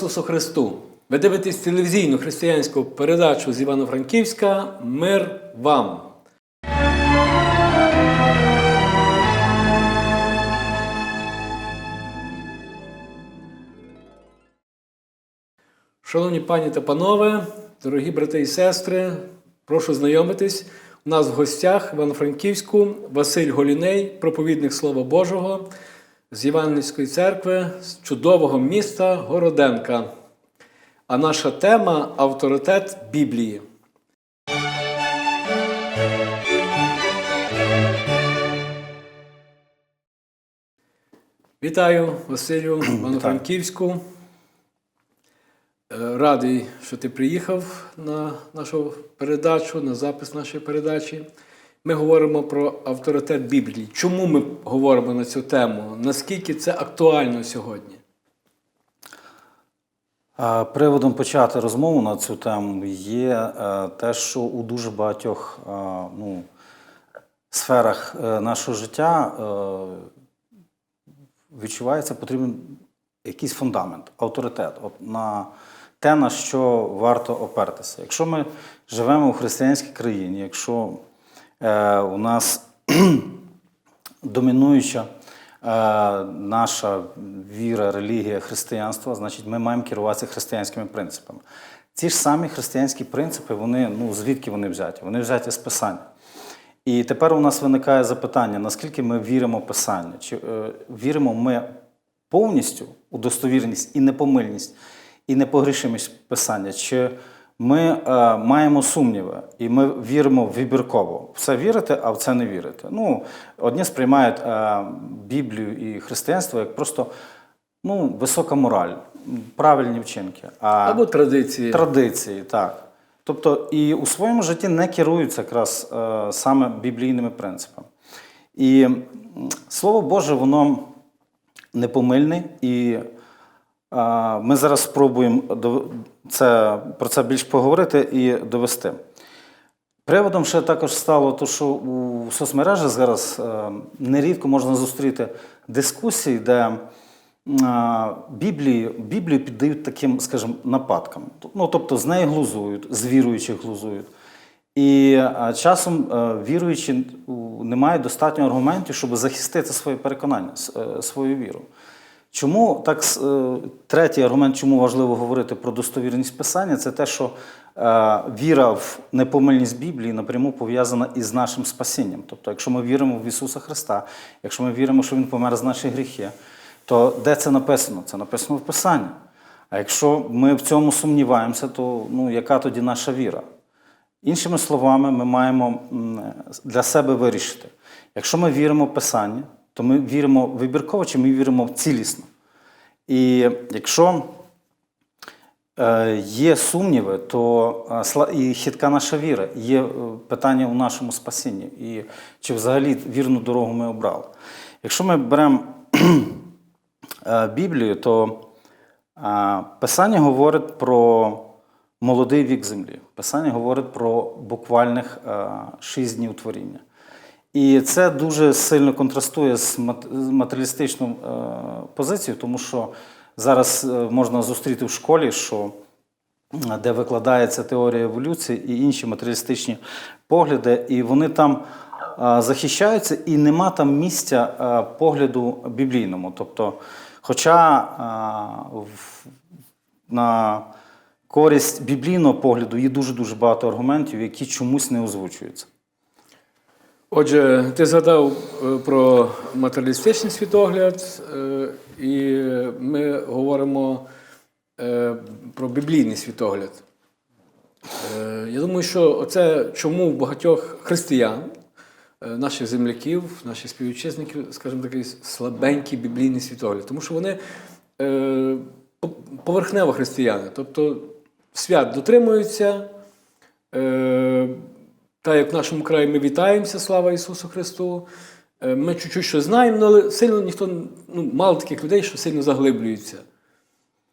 Ісусу Христу! Ви дивитесь телевізійну християнську передачу з Івано-Франківська Мир вам! Шановні пані та панове, дорогі брати і сестри, прошу знайомитись. У нас в гостях в Івано-Франківську Василь Голіней, проповідник Слова Божого з Євангельської церкви з чудового міста Городенка. А наша тема авторитет Біблії. Вітаю, Василю, Івано-Франківську. Е, Радий, що ти приїхав на нашу передачу, на запис нашої передачі. Ми говоримо про авторитет Біблії. Чому ми говоримо на цю тему? Наскільки це актуально сьогодні? Приводом почати розмову на цю тему є е, те, що у дуже багатьох ну, сферах е, нашого життя е, відчувається потрібен якийсь фундамент, авторитет, на те, на що варто опертися. Якщо ми живемо у християнській країні, якщо у нас домінуюча е, наша віра, релігія, християнство, значить, ми маємо керуватися християнськими принципами. Ці ж самі християнські принципи, вони, ну, звідки вони взяті? Вони взяті з Писання. І тепер у нас виникає запитання, наскільки ми віримо Писання? Чи е, віримо ми повністю у достовірність і непомильність, і непогрішимість Писання? Чи ми е, маємо сумніви, і ми віримо вибірково. В це вірити, а в це не вірити. Ну, одні сприймають е, Біблію і християнство як просто ну, висока мораль, правильні вчинки. А Або традиції. традиції, так. Тобто і у своєму житті не керуються якраз е, саме біблійними принципами. І Слово Боже, воно непомильне, і ми зараз спробуємо це, про це більш поговорити і довести. Приводом ще також стало те, що у соцмережах зараз е, нерідко можна зустріти дискусії, де Біблії, Біблію піддають таким, скажімо, нападкам. Ну, тобто з неї глузують, з віруючих глузують. І часом е, віруючі не мають достатньо аргументів, щоб захистити своє переконання, е, свою віру. Чому так е, третій аргумент, чому важливо говорити про достовірність писання, це те, що е, віра в непомильність Біблії напряму пов'язана із нашим спасінням. Тобто, якщо ми віримо в Ісуса Христа, якщо ми віримо, що Він помер за наші гріхи, то де це написано? Це написано в Писанні. А якщо ми в цьому сумніваємося, то ну, яка тоді наша віра? Іншими словами, ми маємо для себе вирішити. Якщо ми віримо в Писання, то ми віримо вибірково чи ми віримо цілісно. І якщо е, є сумніви, то е, і хитка наша віра, є е, питання у нашому спасінні, і чи взагалі вірну дорогу ми обрали. Якщо ми беремо Біблію, то Писання говорить про молодий вік землі. Писання говорить про буквальних шість днів творіння. І це дуже сильно контрастує з мат- матеріалістичною е, позицією, тому що зараз е, можна зустріти в школі, що де викладається теорія еволюції і інші матеріалістичні погляди, і вони там е, захищаються, і нема там місця погляду біблійному. Тобто, хоча на користь біблійного погляду є дуже-дуже багато аргументів, які чомусь не озвучуються. Отже, ти згадав е, про матеріалістичний світогляд, е, і ми говоримо е, про біблійний світогляд. Я думаю, що оце чому в багатьох християн, наших земляків, наших співвітчизників, скажімо, такий слабенький біблійний світогляд. Тому що вони поверхнево християни, тобто свят дотримуються. Е, Та як в нашому краї ми вітаємося, слава Ісусу Христу. Е, Ми чуть-чуть що знаємо, ну, але сильно ніхто, ну, мало таких людей, що сильно заглиблюються.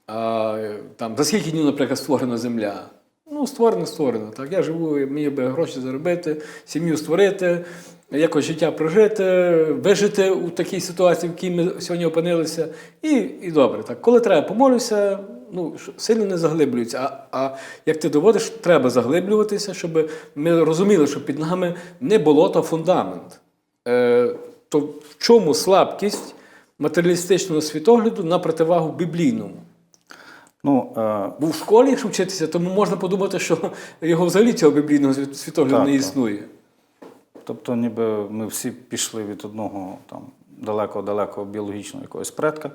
А, там, за скільки днів, наприклад, створена земля? Ну, створено, створено. Так. Я живу, мені би гроші заробити, сім'ю створити, якось життя прожити, вижити у такій ситуації, в якій ми сьогодні опинилися. І, і добре. Так. Коли треба, помолюся, ну, сильно не заглиблюються. А, а як ти доводиш, треба заглиблюватися, щоб ми розуміли, що під нами не болото, а фундамент. Е, то в чому слабкість матеріалістичного світогляду на противагу біблійному? Ну, е, Бо в школі, якщо вчитися, тому можна подумати, що його взагалі цього біблійного світогляду Так, не так. існує. Тобто, ніби ми всі пішли від одного там далекого-далекого біологічного якогось предка,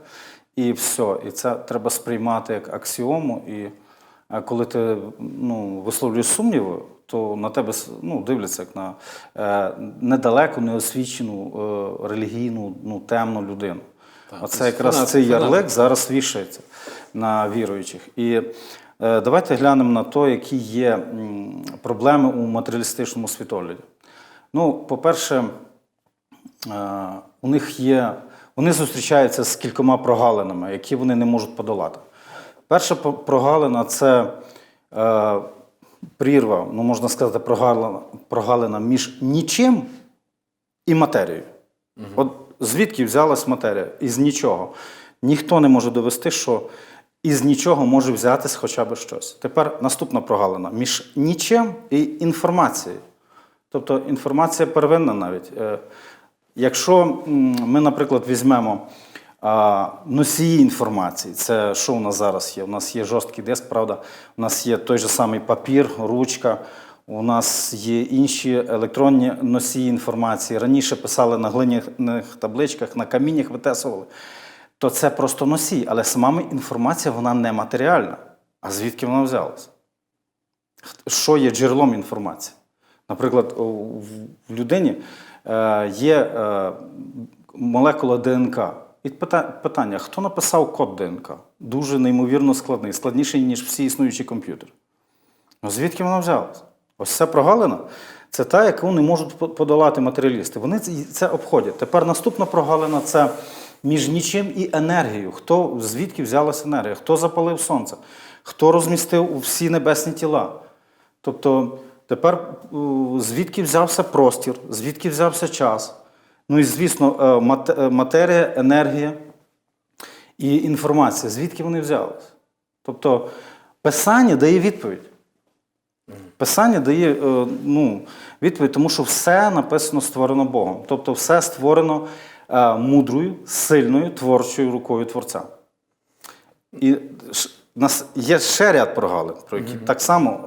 і все. І це треба сприймати як аксіому. І е, коли ти ну, висловлюєш сумніви, то на тебе ну, дивляться як на е, недалеко неосвічену е, релігійну, ну, темну людину. Так, Оце тобто якраз фанат- цей ярлик зараз вішається на віруючих. І е, давайте глянемо на те, які є проблеми у матеріалістичному світогляді. Ну, по-перше, е, у них є, вони зустрічаються з кількома прогалинами, які вони не можуть подолати. Перша прогалина це е, прірва, ну можна сказати, прогалина, прогалина між нічим і матерією. От звідки взялась матерія? Із нічого. Ніхто не може довести, що із нічого може взятись хоча б щось. Тепер наступна прогалина між нічим і інформацією. Тобто інформація первинна навіть. Якщо ми, наприклад, візьмемо носії інформації, це що у нас зараз є? У нас є жорсткий диск, правда, у нас є той же самий папір, ручка, у нас є інші електронні носії інформації. Раніше писали на глиняних табличках, на каміннях витесували. То це просто носій, але сама інформація вона не матеріальна. А звідки вона взялася? Що є джерелом інформації? Наприклад, в людині е, є е, молекула ДНК. І питання: хто написав код ДНК? Дуже неймовірно складний, складніший, ніж всі існуючі комп'ютери. Ну, звідки вона взялась? Ось ця прогалина це та, яку не можуть подолати матеріалісти. Вони це обходять. Тепер наступна прогалина це між нічим і енергією. Хто, звідки взялася енергія? Хто запалив сонце? Хто розмістив всі небесні тіла? Тобто тепер звідки взявся простір, звідки взявся час? Ну і звісно, е, е, матерія, енергія і інформація. Звідки вони взялись? Тобто писання дає відповідь. Писання дає е, ну, відповідь, тому що все написано створено Богом. Тобто все створено мудрою, сильною, творчою рукою Творця. І у нас є ще ряд прогалин, про які так само е,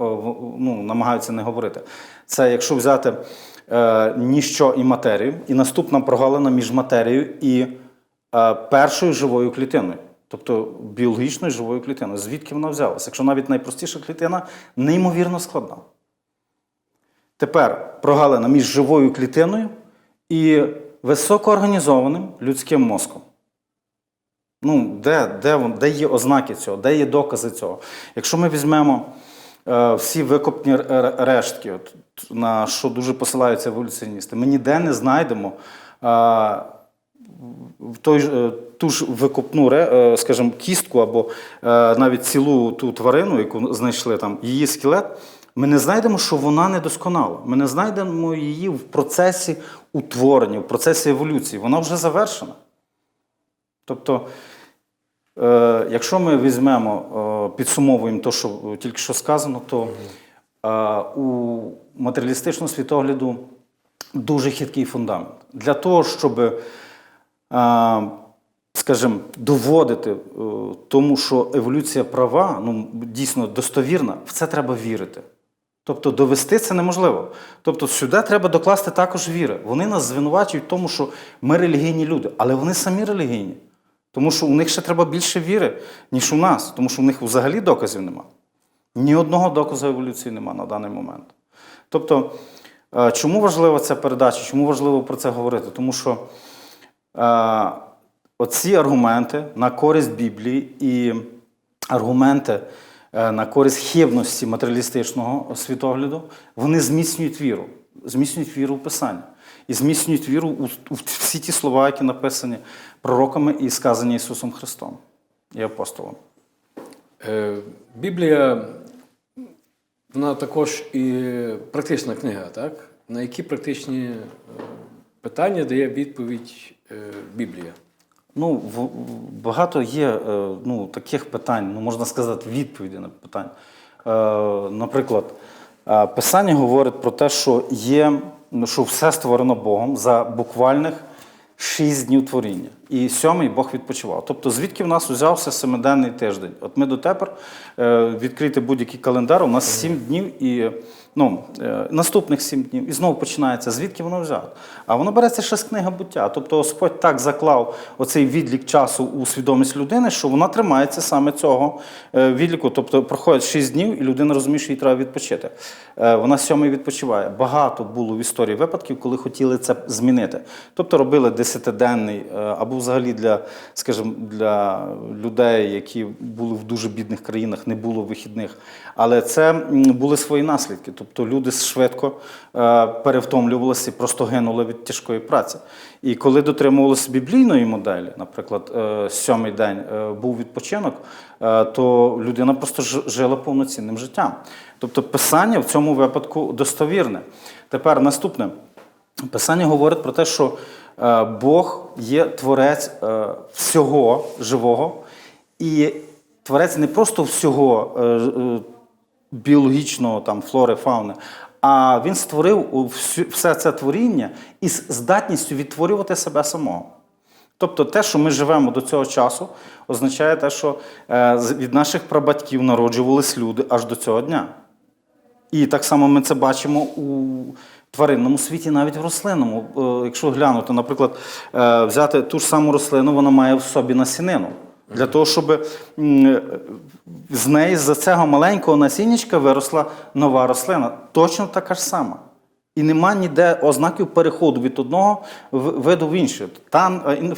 ну, намагаються не говорити. Це якщо взяти е, ніщо і матерію, і наступна прогалина між матерією і е, першою живою клітиною, тобто біологічною живою клітиною. Звідки вона взялася? Якщо навіть найпростіша клітина неймовірно складна. Тепер прогалина між живою клітиною і високоорганізованим людським мозком. Ну, де, де, де є ознаки цього, де є докази цього? Якщо ми візьмемо е, всі викопні рештки, от, на що дуже посилаються еволюціоністи, ми ніде не знайдемо е, той, е, ту ж викопну, е, скажімо, кістку або е, навіть цілу ту тварину, яку знайшли там, її скелет, ми не знайдемо, що вона недосконала. Ми не знайдемо її в процесі утворення, в процесі еволюції. Вона вже завершена. Тобто, е, якщо ми візьмемо, е, підсумовуємо те, що тільки що сказано, то е, у матеріалістичному світогляду дуже хиткий фундамент. Для того, щоб, е, скажімо, доводити е, тому, що еволюція права, ну, дійсно достовірна, в це треба вірити. Тобто довести це неможливо. Тобто сюди треба докласти також віри. Вони нас звинувачують в тому, що ми релігійні люди, але вони самі релігійні. Тому що у них ще треба більше віри, ніж у нас, тому що у них взагалі доказів нема. Ні одного доказу еволюції нема на даний момент. Тобто, е, чому важлива ця передача, чому важливо про це говорити? Тому що е, оці аргументи на користь Біблії і аргументи е, на користь хибності матеріалістичного світогляду, вони зміцнюють віру, зміцнюють віру в Писання. І зміцнюють віру у, у всі ті слова, які написані пророками і сказані Ісусом Христом і апостолом. Е, Біблія вона також і практична книга, так? На які практичні е, питання дає відповідь е, Біблія? Ну, багато є ну, таких питань, ну, можна сказати, відповіді на питання. Наприклад, Писання говорить про те, що є, ну, що все створено Богом за буквальних шість днів творіння. І сьомий Бог відпочивав. Тобто, звідки в нас узявся семиденний тиждень? От ми дотепер е, відкрити будь-який календар, у нас сім днів і ну, е, наступних сім днів, і знову починається. Звідки воно взято? А воно береться ще з книги буття. Тобто Господь так заклав оцей відлік часу у свідомість людини, що вона тримається саме цього е, відліку. Тобто проходить шість днів, і людина розуміє, що їй треба відпочити. Вона сьомий відпочиває. Багато було в історії випадків, коли хотіли це змінити. Тобто робили десятиденний е, або взагалі для, скажімо, для людей, які були в дуже бідних країнах, не було вихідних. Але це були свої наслідки. Тобто люди швидко е, перевтомлювалися і просто гинули від тяжкої праці. І коли дотримувалися біблійної моделі, наприклад, е, сьомий день був відпочинок, то людина просто жила повноцінним життям. Тобто писання в цьому випадку достовірне. Тепер наступне. Писання говорить про те, що Бог є творець е, всього живого, і творець не просто всього е, е, біологічного там, флори, фауни, а він створив все це творіння із здатністю відтворювати себе самого. Тобто те, що ми живемо до цього часу, означає те, що е, від наших прабатьків народжувались люди аж до цього дня. І так само ми це бачимо у тваринному світі, навіть в рослинному. Е, Якщо глянути, наприклад, е, взяти ту ж саму рослину, вона має в собі насінину. Для того, щоб з неї, з цього маленького насіннячка виросла нова рослина. Точно така ж сама. І нема ніде ознаків переходу від одного виду в інше. Та, е,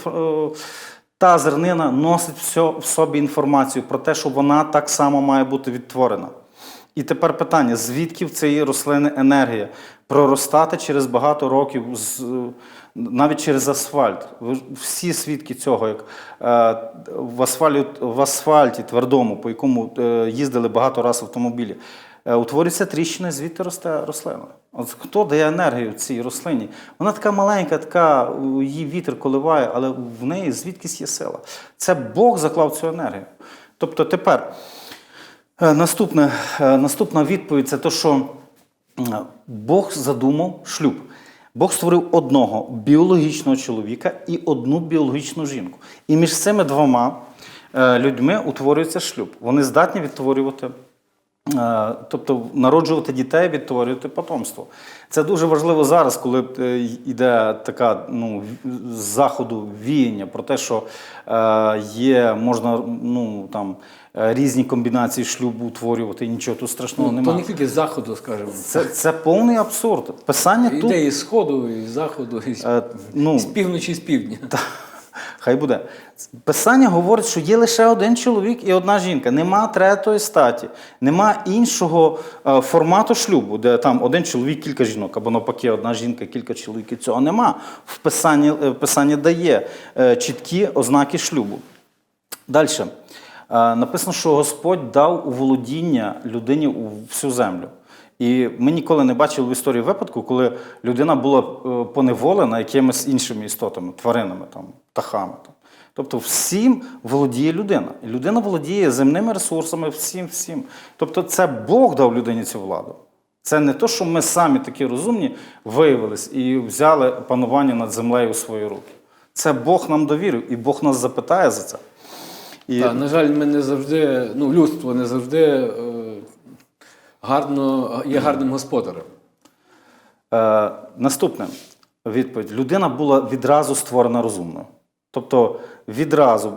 та зернина носить в собі інформацію про те, що вона так само має бути відтворена. І тепер питання: звідки в цієї рослини енергія проростати через багато років, навіть через асфальт. Всі свідки цього, як е, в, асфальті, в асфальті твердому, по якому е, їздили багато разів автомобілі, е, утворюється тріщина, звідти росте рослина. От хто дає енергію цій рослині? Вона така маленька, така, її вітер коливає, але в неї звідкись є сила. Це Бог заклав цю енергію. Тобто тепер. Наступне, наступна відповідь це те, що Бог задумав шлюб. Бог створив одного біологічного чоловіка і одну біологічну жінку. І між цими двома е, людьми утворюється шлюб. Вони здатні відтворювати, тобто народжувати дітей, відтворювати потомство. Це дуже важливо зараз, коли е, йде така ну, з заходу віяння про те, що е, є, можна ну, там, е, різні комбінації шлюбу утворювати, і нічого тут страшного Ну, немає. не тільки з заходу, скажімо. Це, це повний абсурд. Писання тут. Іде і з сходу, і з заходу, і з, Е, ну, з півночі, і з півдня. Хай буде. Писання говорить, що є лише один чоловік і одна жінка. Нема третої статі, нема іншого е, формату шлюбу, де там один чоловік, кілька жінок, або навпаки, одна жінка, кілька чоловіків. Цього нема. В писанні, е, писання дає е, чіткі ознаки шлюбу. Далі. Написано, що Господь дав у володіння людині у всю землю. І ми ніколи не бачили в історії випадку, коли людина була е, поневолена якимись іншими істотами, тваринами, там, птахами. Там. Тобто всім володіє людина. І людина володіє земними ресурсами, всім, всім. Тобто це Бог дав людині цю владу. Це не то, що ми самі такі розумні виявились і взяли панування над землею у свої руки. Це Бог нам довірив, і Бог нас запитає за це. І Та, на жаль, ми не завжди, ну, людство не завжди е, гарно, є гарним господарем. Е, наступне відповідь. Людина була відразу створена розумною. Тобто відразу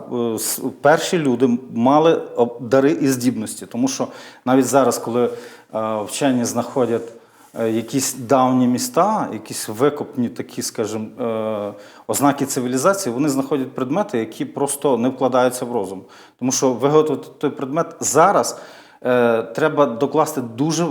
е, перші люди мали дари і здібності. Тому що навіть зараз, коли е, вчені знаходять е, якісь давні міста, якісь викопні такі, скажімо, ознаки цивілізації, вони знаходять предмети, які просто не вкладаються в розум. Тому що виготовити той предмет зараз треба докласти дуже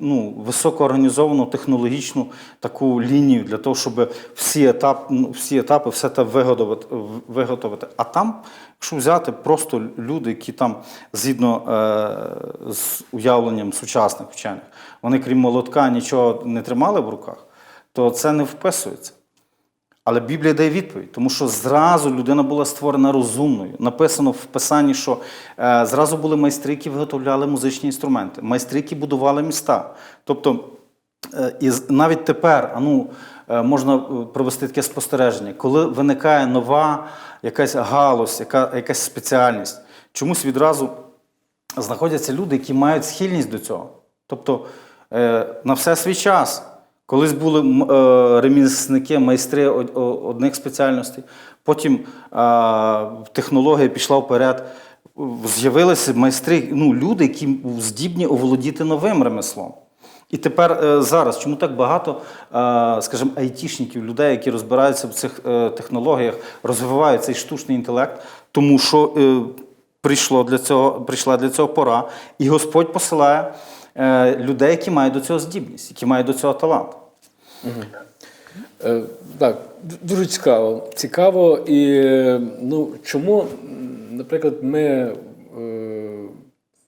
ну, високоорганізовану технологічну таку лінію для того, щоб всі, етап, ну, всі етапи все те виготовити, виготовити. А там, якщо взяти просто люди, які там згідно е, з уявленням сучасних вчених, вони крім молотка нічого не тримали в руках, то це не вписується. Але Біблія дає відповідь, тому що зразу людина була створена розумною. Написано в Писанні, що е, зразу були майстри, які виготовляли музичні інструменти, майстри, які будували міста. Тобто, е, і навіть тепер ну, е, можна е, провести таке спостереження, коли виникає нова якась галузь, яка, якась спеціальність, чомусь відразу знаходяться люди, які мають схильність до цього. Тобто е, на все свій час. Колись були е, ремісники, майстри одних спеціальностей, потім технологія пішла вперед. З'явилися майстри, ну, люди, які здібні оволодіти новим ремеслом. І тепер е, зараз, чому так багато, скажімо, айтішників, людей, які розбираються в цих е, технологіях, розвивають цей штучний інтелект, тому що прийшло для цього, прийшла для цього пора, і Господь посилає людей, які мають до цього здібність, які мають до цього талант. Е, Так, дуже цікаво. Цікаво. І е, ну, чому, наприклад, ми е,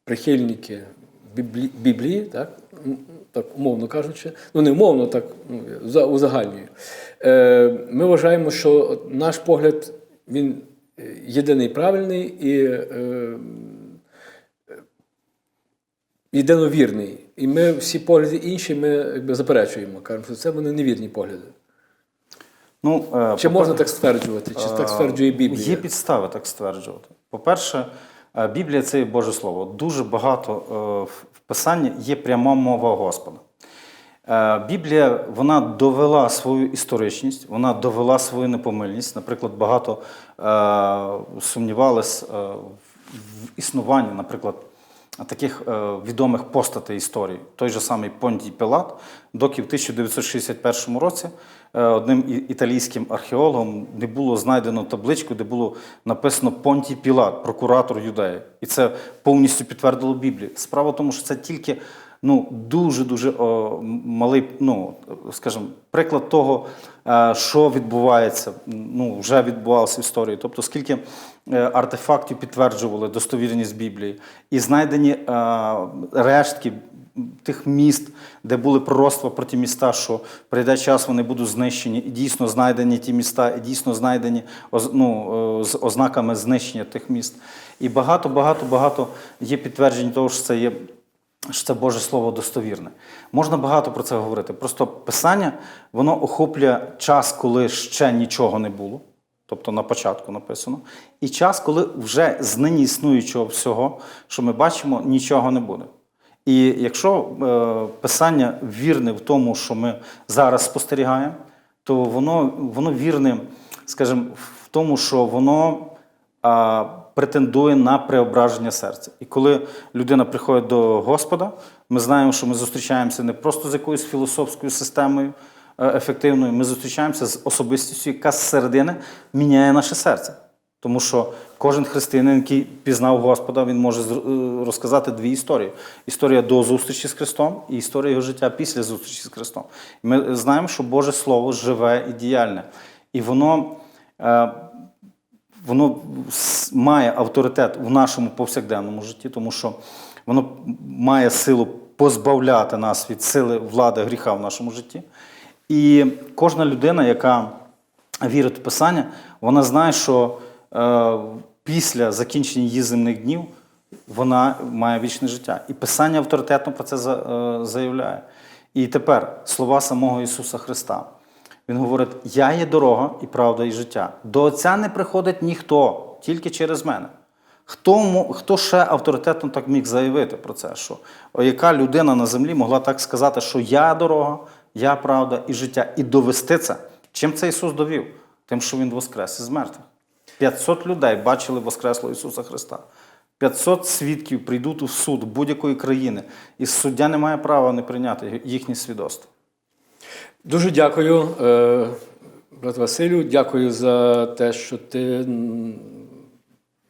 прихильники Біблі, Біблії, так, так, умовно кажучи, ну не умовно, так ну, узагальнюю. Е, Ми вважаємо, що наш погляд він е, єдиний правильний і е, єдиновірний. І ми всі погляди інші ми якби, заперечуємо. Кажемо, що це вони невірні погляди. Ну, е, Чи можна так стверджувати? Чи так стверджує Біблія? Є підстави так стверджувати. По-перше, е, Біблія це є Боже Слово. Дуже багато е, в Писанні є пряма мова Господа. Е, Біблія вона довела свою історичність, вона довела свою непомильність. Наприклад, багато е, сумнівались е, в існуванні, наприклад, таких е, відомих постатей історії. Той же самий Понтій Пілат, доки в 1961 році е, одним італійським археологом не було знайдено табличку, де було написано Понтій Пілат, прокуратор юдеї. І це повністю підтвердило Біблію. Справа в тому, що це тільки ну, дуже-дуже малий, ну, скажімо, приклад того, е, що відбувається, ну, вже відбувалося в історії. Тобто, скільки е, артефактів підтверджували достовірність Біблії, і знайдені е, рештки тих міст, де були пророцтва про ті міста, що прийде час, вони будуть знищені, і дійсно знайдені ті міста, і дійсно знайдені ну, з ознаками знищення тих міст. І багато, багато, багато є підтверджень того, що це є що це Боже Слово достовірне. Можна багато про це говорити. Просто Писання воно охоплює час, коли ще нічого не було, тобто на початку написано, і час, коли вже з нині існуючого всього, що ми бачимо, нічого не буде. І якщо е, Писання вірне в тому, що ми зараз спостерігаємо, то воно, воно вірне, скажімо, в тому, що воно претендує на преображення серця. І коли людина приходить до Господа, ми знаємо, що ми зустрічаємося не просто з якоюсь філософською системою е, ефективною, ми зустрічаємося з особистістю, яка зсередини міняє наше серце. Тому що кожен християнин, який пізнав Господа, він може е, розказати дві історії: історія до зустрічі з Христом і історія його життя після зустрічі з Христом. Ми знаємо, що Боже Слово живе і діяльне. І воно е, воно має авторитет в нашому повсякденному житті, тому що воно має силу позбавляти нас від сили влади гріха в нашому житті. І кожна людина, яка вірить в Писання, вона знає, що е, після закінчення її земних днів вона має вічне життя. І Писання авторитетно про це е, заявляє. І тепер слова самого Ісуса Христа. Він говорить: Я є дорога і правда, і життя. До Отця не приходить ніхто, тільки через мене. Хто, хто ще авторитетно так міг заявити про це? Що яка людина на землі могла так сказати, що я дорога, я правда і життя, і довести це? Чим це Ісус довів? Тим, що Він воскрес із мертвих. 500 людей бачили Воскреслого Ісуса Христа. 500 свідків прийдуть у суд будь-якої країни, і суддя не має права не прийняти їхнє свідоцтво. Дуже дякую, е, брат Василю. Дякую за те, що ти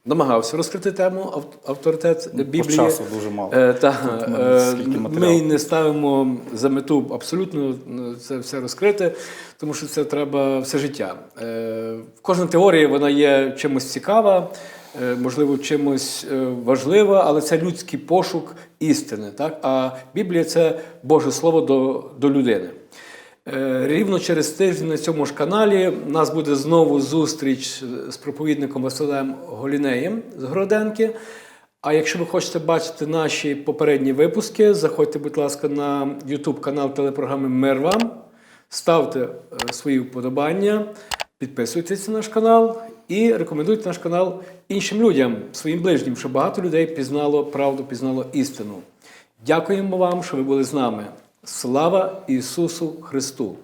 намагався розкрити тему авторитет Біблії. По часу дуже мало. Е, та, е, ми не ставимо за мету абсолютно це все розкрити, тому що це треба все життя. Кожна теорія вона є чимось цікава, можливо, чимось е, важлива, але це людський пошук істини. Так? А Біблія це Боже Слово до, до людини. Е, Рівно через тиждень на цьому ж каналі у нас буде знову зустріч з проповідником Василем Голінеєм з Городенки. А якщо ви хочете бачити наші попередні випуски, заходьте, будь ласка, на YouTube канал телепрограми Мир вам, ставте е, свої вподобання, підписуйтесь на наш канал і рекомендуйте наш канал іншим людям, своїм ближнім, щоб багато людей пізнало правду, пізнало істину. Дякуємо вам, що ви були з нами. Слава Ісусу Христу!